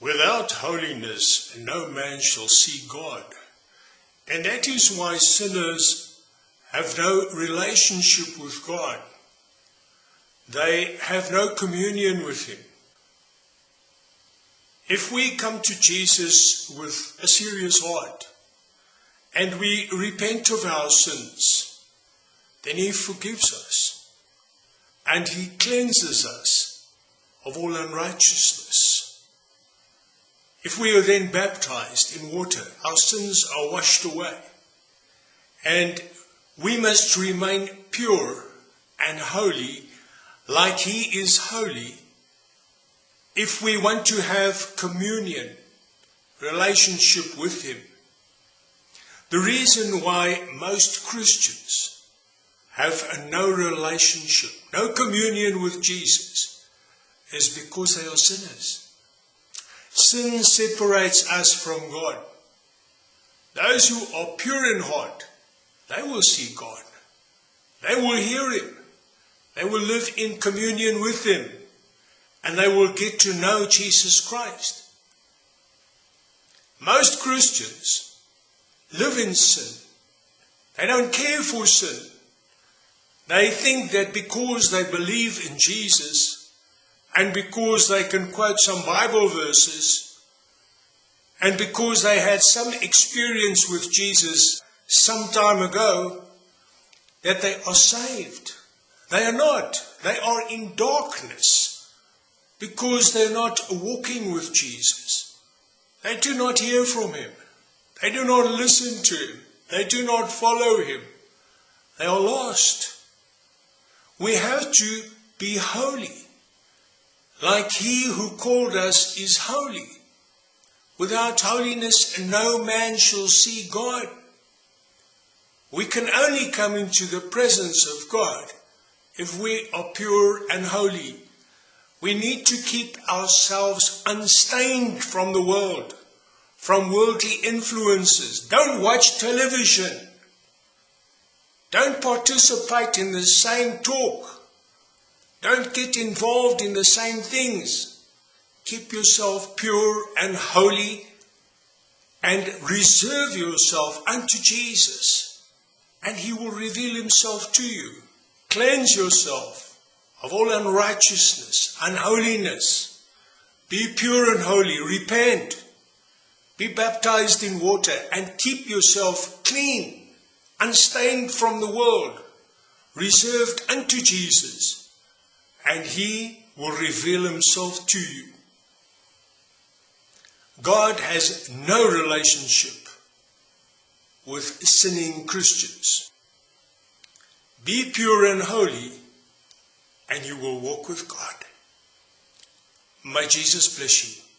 Without holiness, no man shall see God. And that is why sinners have no relationship with God. They have no communion with Him. If we come to Jesus with a serious heart and we repent of our sins, then He forgives us and He cleanses us of all unrighteousness. If we are then baptized in water, our sins are washed away. And we must remain pure and holy like He is holy if we want to have communion, relationship with Him. The reason why most Christians have no relationship, no communion with Jesus, is because they are sinners. Sin separates us from God. Those who are pure in heart, they will see God. They will hear Him. They will live in communion with Him. And they will get to know Jesus Christ. Most Christians live in sin. They don't care for sin. They think that because they believe in Jesus, and because they can quote some Bible verses, and because they had some experience with Jesus some time ago, that they are saved. They are not. They are in darkness because they're not walking with Jesus. They do not hear from him. They do not listen to him. They do not follow him. They are lost. We have to be holy like he who called us is holy. Without holiness, no man shall see God. We can only come into the presence of God if we are pure and holy. We need to keep ourselves unstained from the world, from worldly influences. Don't watch television. Don't participate in the same talk. Don't get involved in the same things. Keep yourself pure and holy and reserve yourself unto Jesus, and He will reveal Himself to you. Cleanse yourself of all unrighteousness, unholiness. Be pure and holy. Repent. Be baptized in water and keep yourself clean, unstained from the world, reserved unto Jesus and he will reveal himself to you. God has no relationship with sinning Christians. Be pure and holy, and you will walk with God. May Jesus bless you.